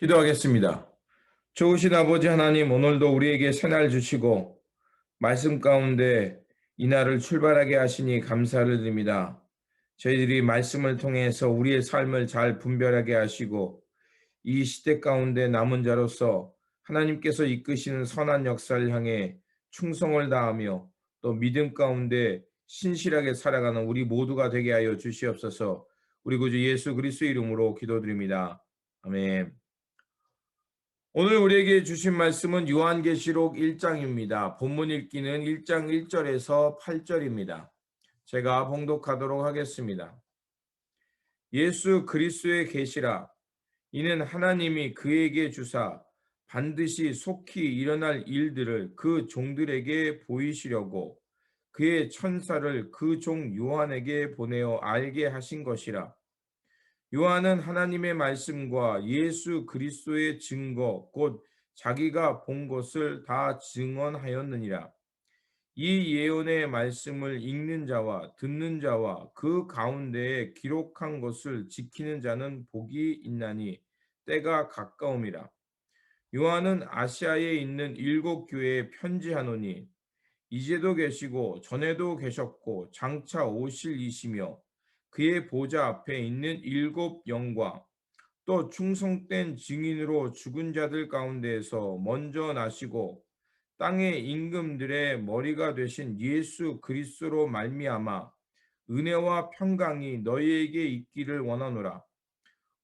기도하겠습니다. 좋으신 아버지 하나님, 오늘도 우리에게 새날 주시고, 말씀 가운데 이 날을 출발하게 하시니 감사를 드립니다. 저희들이 말씀을 통해서 우리의 삶을 잘 분별하게 하시고, 이 시대 가운데 남은 자로서 하나님께서 이끄시는 선한 역사를 향해 충성을 다하며 또 믿음 가운데 신실하게 살아가는 우리 모두가 되게 하여 주시옵소서. 우리 구주 예수 그리스도 이름으로 기도드립니다. 아멘. 오늘 우리에게 주신 말씀은 요한계시록 1장입니다. 본문 읽기는 1장 1절에서 8절입니다. 제가 봉독하도록 하겠습니다. 예수 그리스도의 계시라 이는 하나님이 그에게 주사 반드시 속히 일어날 일들을 그 종들에게 보이시려고 그의 천사를 그 종 요한에게 보내어 알게 하신 것이라. 요한은 하나님의 말씀과 예수 그리스도의 증거 곧 자기가 본 것을 다 증언하였느니라. 이 예언의 말씀을 읽는 자와 듣는 자와 그 가운데에 기록한 것을 지키는 자는 복이 있나니 때가 가까움이라. 요한은 아시아에 있는 일곱 교회에 편지하노니 이제도 계시고 전에도 계셨고 장차 오실 이시며 그의 보좌 앞에 있는 일곱 영과 또 충성된 증인으로 죽은 자들 가운데에서 먼저 나시고 땅의 임금들의 머리가 되신 예수 그리스도로 말미암아 은혜와 평강이 너희에게 있기를 원하노라.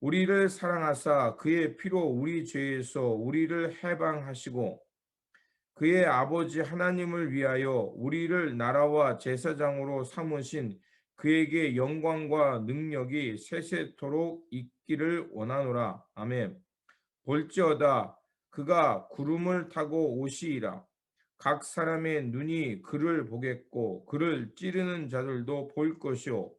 우리를 사랑하사 그의 피로 우리 죄에서 우리를 해방하시고 그의 아버지 하나님을 위하여 우리를 나라와 제사장으로 삼으신 그에게 영광과 능력이 세세토록 있기를 원하노라. 아멘. 볼지어다 그가 구름을 타고 오시리라. 각 사람의 눈이 그를 보겠고 그를 찌르는 자들도 볼 것이요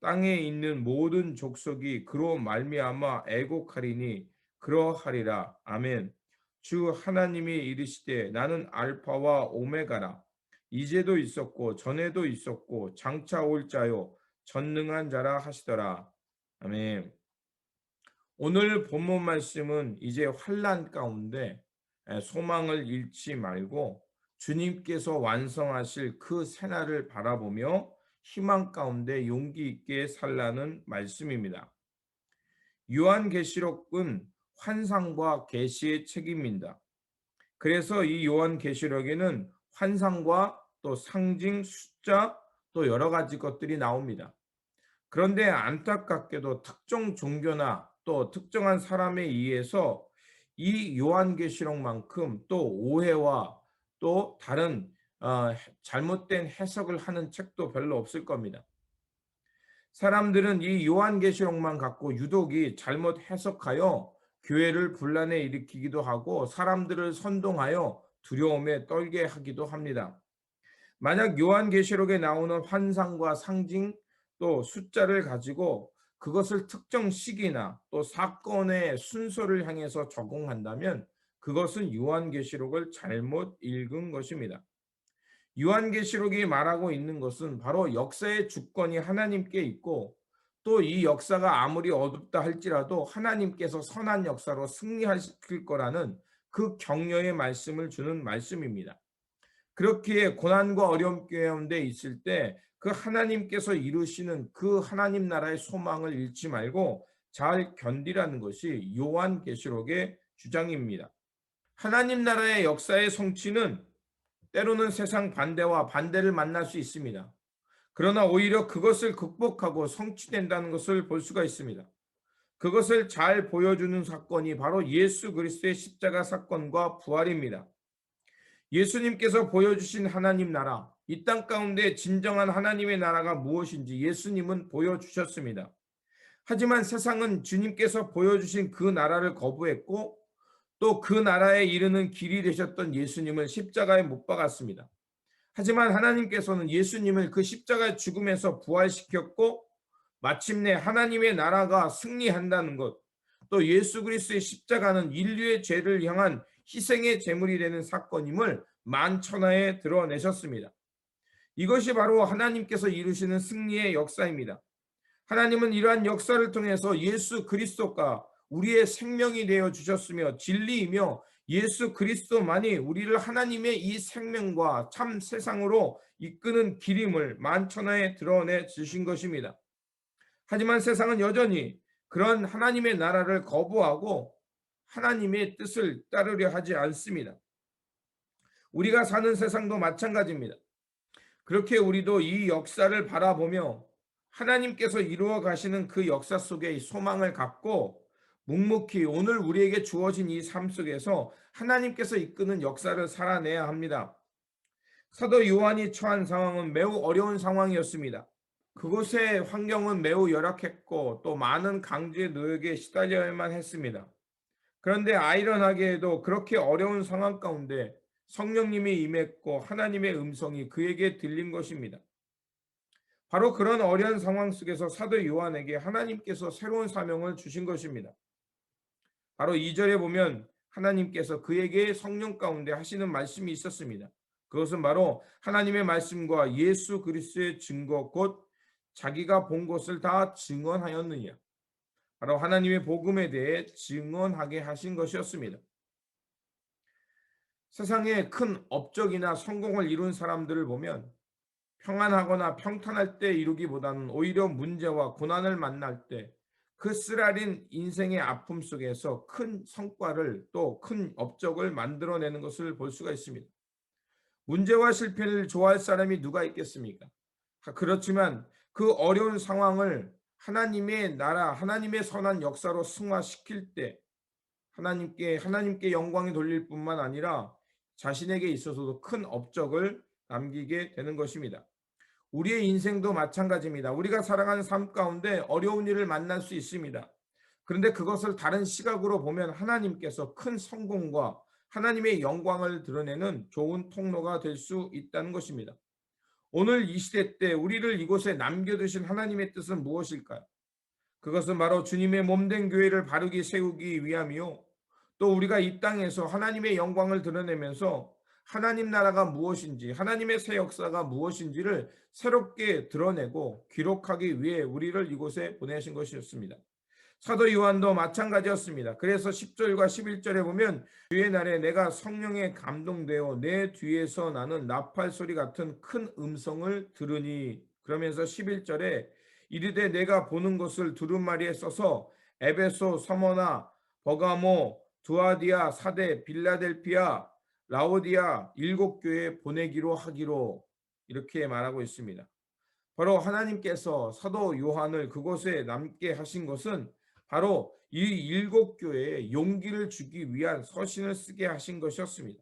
땅에 있는 모든 족속이 그로 말미암아 애곡하리니 그러하리라. 아멘. 주 하나님이 이르시되 나는 알파와 오메가라. 이제도 있었고 전에도 있었고 장차 올 자요 전능한 자라 하시더라. 아멘. 오늘 본문 말씀은 이제 환란 가운데 소망을 잃지 말고 주님께서 완성하실 그 새날을 바라보며 희망 가운데 용기 있게 살라는 말씀입니다. 요한계시록은 환상과 계시의 책임입니다. 그래서 이 요한계시록에는 환상과 또 상징, 숫자, 또 여러 가지 것들이 나옵니다. 그런데 안타깝게도 특정 종교나 또 특정한 사람에 의해서 이 요한계시록만큼 또 오해와 또 다른 어, 잘못된 해석을 하는 책도 별로 없을 겁니다. 사람들은 이 요한계시록만 갖고 유독이 잘못 해석하여 교회를 분란에 일으키기도 하고 사람들을 선동하여 두려움에 떨게 하기도 합니다. 만약 요한계시록에 나오는 환상과 상징 또 숫자를 가지고 그것을 특정 시기나 또 사건의 순서를 향해서 적용한다면 그것은 요한계시록을 잘못 읽은 것입니다. 요한계시록이 말하고 있는 것은 바로 역사의 주권이 하나님께 있고 또 이 역사가 아무리 어둡다 할지라도 하나님께서 선한 역사로 승리하실 거라는 그 격려의 말씀을 주는 말씀입니다. 그렇기에 고난과 어려움 가운데 있을 때 그 하나님께서 이루시는 그 하나님 나라의 소망을 잃지 말고 잘 견디라는 것이 요한계시록의 주장입니다. 하나님 나라의 역사의 성취는 때로는 세상 반대와 반대를 만날 수 있습니다. 그러나 오히려 그것을 극복하고 성취된다는 것을 볼 수가 있습니다. 그것을 잘 보여주는 사건이 바로 예수 그리스도의 십자가 사건과 부활입니다. 예수님께서 보여주신 하나님 나라, 이 땅 가운데 진정한 하나님의 나라가 무엇인지 예수님은 보여주셨습니다. 하지만 세상은 주님께서 보여주신 그 나라를 거부했고 또 그 나라에 이르는 길이 되셨던 예수님을 십자가에 못 박았습니다. 하지만 하나님께서는 예수님을 그 십자가의 죽음에서 부활시켰고 마침내 하나님의 나라가 승리한다는 것, 또 예수 그리스도의 십자가는 인류의 죄를 향한 희생의 제물이 되는 사건임을 만천하에 드러내셨습니다. 이것이 바로 하나님께서 이루시는 승리의 역사입니다. 하나님은 이러한 역사를 통해서 예수 그리스도가 우리의 생명이 되어 주셨으며 진리이며 예수 그리스도만이 우리를 하나님의 이 생명과 참 세상으로 이끄는 길임을 만천하에 드러내 주신 것입니다. 하지만 세상은 여전히 그런 하나님의 나라를 거부하고 하나님의 뜻을 따르려 하지 않습니다. 우리가 사는 세상도 마찬가지입니다. 그렇게 우리도 이 역사를 바라보며 하나님께서 이루어 가시는 그 역사 속에 소망을 갖고 묵묵히 오늘 우리에게 주어진 이 삶 속에서 하나님께서 이끄는 역사를 살아내야 합니다. 사도 요한이 처한 상황은 매우 어려운 상황이었습니다. 그곳의 환경은 매우 열악했고 또 많은 강제 노역에 시달려야만 했습니다. 그런데 아이러나게도 그렇게 어려운 상황 가운데 성령님이 임했고 하나님의 음성이 그에게 들린 것입니다. 바로 그런 어려운 상황 속에서 사도 요한에게 하나님께서 새로운 사명을 주신 것입니다. 바로 2절에 보면 하나님께서 그에게 성령 가운데 하시는 말씀이 있었습니다. 그것은 바로 하나님의 말씀과 예수 그리스도의 증거 곧 자기가 본 것을 다 증언하였느냐. 바로 하나님의 복음에 대해 증언하게 하신 것이었습니다. 세상에 큰 업적이나 성공을 이룬 사람들을 보면 평안하거나 평탄할 때 이루기보다는 오히려 문제와 고난을 만날 때 그 쓰라린 인생의 아픔 속에서 큰 성과를 또 큰 업적을 만들어내는 것을 볼 수가 있습니다. 문제와 실패를 좋아할 사람이 누가 있겠습니까? 그렇지만 그 어려운 상황을 하나님의 나라, 하나님의 선한 역사로 승화시킬 때 하나님께 하나님께 영광이 돌릴 뿐만 아니라 자신에게 있어서도 큰 업적을 남기게 되는 것입니다. 우리의 인생도 마찬가지입니다. 우리가 살아가는 삶 가운데 어려운 일을 만날 수 있습니다. 그런데 그것을 다른 시각으로 보면 하나님께서 큰 성공과 하나님의 영광을 드러내는 좋은 통로가 될 수 있다는 것입니다. 오늘 이 시대 때 우리를 이곳에 남겨두신 하나님의 뜻은 무엇일까요? 그것은 바로 주님의 몸된 교회를 바르게 세우기 위함이요. 또 우리가 이 땅에서 하나님의 영광을 드러내면서 하나님 나라가 무엇인지, 하나님의 새 역사가 무엇인지를 새롭게 드러내고 기록하기 위해 우리를 이곳에 보내신 것이었습니다. 사도 요한도 마찬가지였습니다. 그래서 10절과 11절에 보면 주의 날에 내가 성령에 감동되어 내 뒤에서 나는 나팔 소리 같은 큰 음성을 들으니 그러면서 11절에 이르되 내가 보는 것을 두루마리에 써서 에베소, 서머나, 버가모, 두아디아, 사대, 빌라델피아, 라오디아 일곱 교회 보내기로 하기로 이렇게 말하고 있습니다. 바로 하나님께서 사도 요한을 그곳에 남게 하신 것은 바로 이 일곱 교회에 용기를 주기 위한 서신을 쓰게 하신 것이었습니다.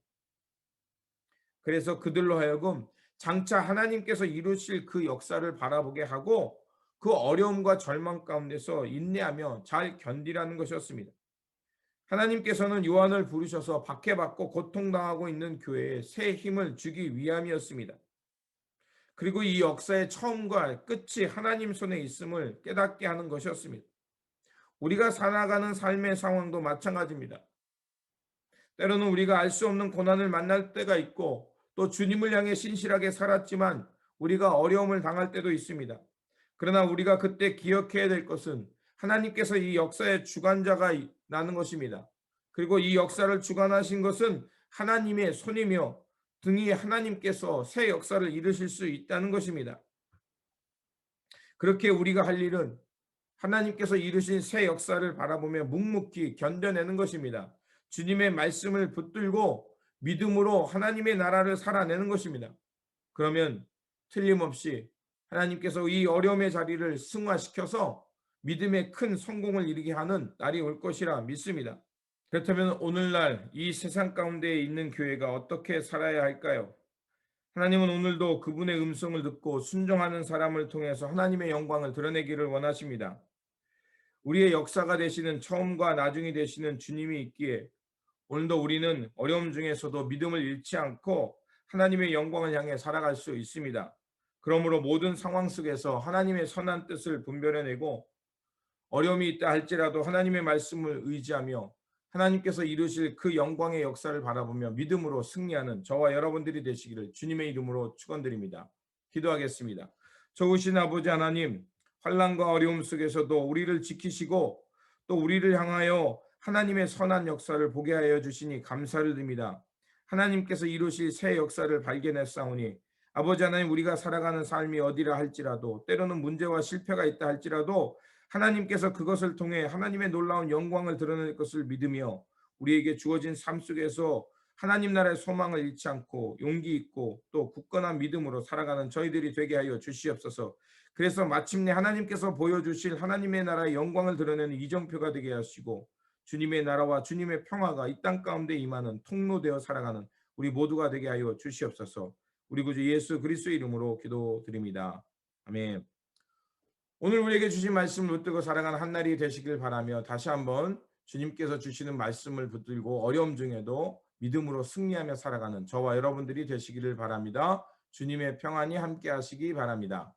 그래서 그들로 하여금 장차 하나님께서 이루실 그 역사를 바라보게 하고 그 어려움과 절망 가운데서 인내하며 잘 견디라는 것이었습니다. 하나님께서는 요한을 부르셔서 박해받고 고통당하고 있는 교회에 새 힘을 주기 위함이었습니다. 그리고 이 역사의 처음과 끝이 하나님 손에 있음을 깨닫게 하는 것이었습니다. 우리가 살아가는 삶의 상황도 마찬가지입니다. 때로는 우리가 알 수 없는 고난을 만날 때가 있고 또 주님을 향해 신실하게 살았지만 우리가 어려움을 당할 때도 있습니다. 그러나 우리가 그때 기억해야 될 것은 하나님께서 이 역사의 주관자가 나는 것입니다. 그리고 이 역사를 주관하신 것은 하나님의 손이며 등이 하나님께서 새 역사를 이루실 수 있다는 것입니다. 그렇게 우리가 할 일은 하나님께서 이루신 새 역사를 바라보며 묵묵히 견뎌내는 것입니다. 주님의 말씀을 붙들고 믿음으로 하나님의 나라를 살아내는 것입니다. 그러면 틀림없이 하나님께서 이 어려움의 자리를 승화시켜서 믿음의 큰 성공을 이루게 하는 날이 올 것이라 믿습니다. 그렇다면 오늘날 이 세상 가운데 있는 교회가 어떻게 살아야 할까요? 하나님은 오늘도 그분의 음성을 듣고 순종하는 사람을 통해서 하나님의 영광을 드러내기를 원하십니다. 우리의 역사가 되시는 처음과 나중이 되시는 주님이 있기에 오늘도 우리는 어려움 중에서도 믿음을 잃지 않고 하나님의 영광을 향해 살아갈 수 있습니다. 그러므로 모든 상황 속에서 하나님의 선한 뜻을 분별해내고 어려움이 있다 할지라도 하나님의 말씀을 의지하며 하나님께서 이루실 그 영광의 역사를 바라보며 믿음으로 승리하는 저와 여러분들이 되시기를 주님의 이름으로 축원드립니다. 기도하겠습니다. 좋으신 아버지 하나님, 환란과 어려움 속에서도 우리를 지키시고 또 우리를 향하여 하나님의 선한 역사를 보게 하여 주시니 감사를 드립니다. 하나님께서 이루실 새 역사를 발견했사오니 아버지 하나님 우리가 살아가는 삶이 어디라 할지라도 때로는 문제와 실패가 있다 할지라도 하나님께서 그것을 통해 하나님의 놀라운 영광을 드러낼 것을 믿으며 우리에게 주어진 삶 속에서 하나님 나라의 소망을 잃지 않고 용기 있고 또 굳건한 믿음으로 살아가는 저희들이 되게 하여 주시옵소서. 그래서 마침내 하나님께서 보여주실 하나님의 나라의 영광을 드러내는 이정표가 되게 하시고 주님의 나라와 주님의 평화가 이 땅 가운데 임하는 통로되어 살아가는 우리 모두가 되게 하여 주시옵소서. 우리 구주 예수 그리스도의 이름으로 기도드립니다. 아멘. 오늘 우리에게 주신 말씀을 붙들고 살아가는 한 날이 되시길 바라며 다시 한번 주님께서 주시는 말씀을 붙들고 어려움 중에도 믿음으로 승리하며 살아가는 저와 여러분들이 되시기를 바랍니다. 주님의 평안이 함께 하시기 바랍니다.